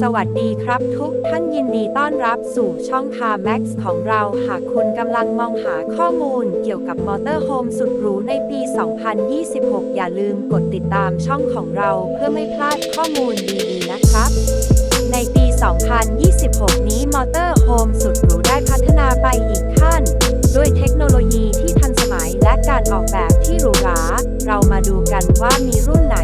สวัสดีครับทุกท่านยินดีต้อนรับสู่ช่องคาแม็กซ์ของเราหากคุณกำลังมองหาข้อมูลเกี่ยวกับมอเตอร์โฮมสุดหรูในปี 2026 อย่าลืมกดติดตามช่องของเราเพื่อไม่พลาดข้อมูลดีๆนะครับ ในปี 2026 นี้มอเตอร์โฮมสุดหรูได้พัฒนาไปอีกขั้น ด้วยเทคโนโลยีที่ทันสมัยและการออกแบบที่หรูหราเรามาดูกันว่ามีรุ่นไหน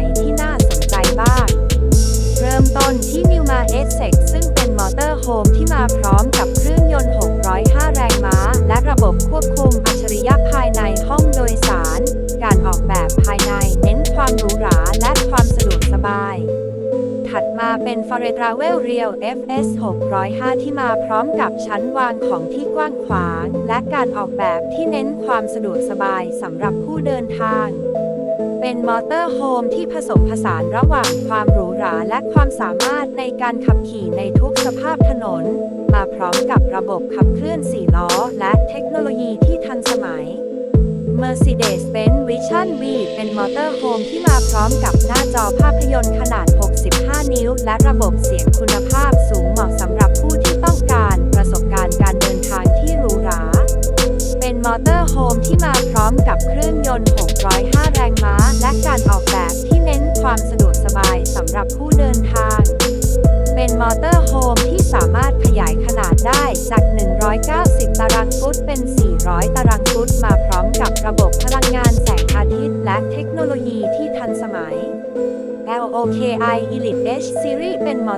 Newma s x ซึ่งเป็นมอเตอร์โฮมที่มาพร้อมกับเครื่องยนต์ 605 แรงม้า และระบบควบคุมอัจฉริยะภายในห้องโดยสาร การออกแบบภายในเน้นความหรูหราและความสะดวกสบาย ถัดมาเป็น f o r e t r a v e l Real FS 605 ที่มาพร้อมกับชั้นวางของที่กว้างขวาง และการออกแบบที่เน้นความสะดวกสบายสำหรับผู้เดินทาง เป็นมอเตอร์โฮมที่ผสมผสานระหว่างความหรูหราและความสามารถในการขับขี่ในทุกสภาพถนน มาพร้อมกับระบบขับเคลื่อน4ล้อ และเทคโนโลยีที่ทันสมัย Mercedes-Benz Vision V เป็นมอเตอร์โฮมที่มาพร้อมกับหน้าจอภาพยนตร์ขนาด 65 นิ้ว และระบบเสียงคุณภาพสูง มาพร้อมกับเครื่องยนต์ 605 แรงม้า และการออกแบบที่เน้นความสะดวกสบายสำหรับผู้เดินทาง เป็นมอเตอร์โฮมที่สามารถขยายขนาดได้จาก 190 ตารางฟุตเป็น 400 ตารางฟุตมาพร้อมกับระบบพลังงานแสงอาทิตย์ และเทคโนโลยีที่ทันสมัย LOKI Elite H Series เป็นมอ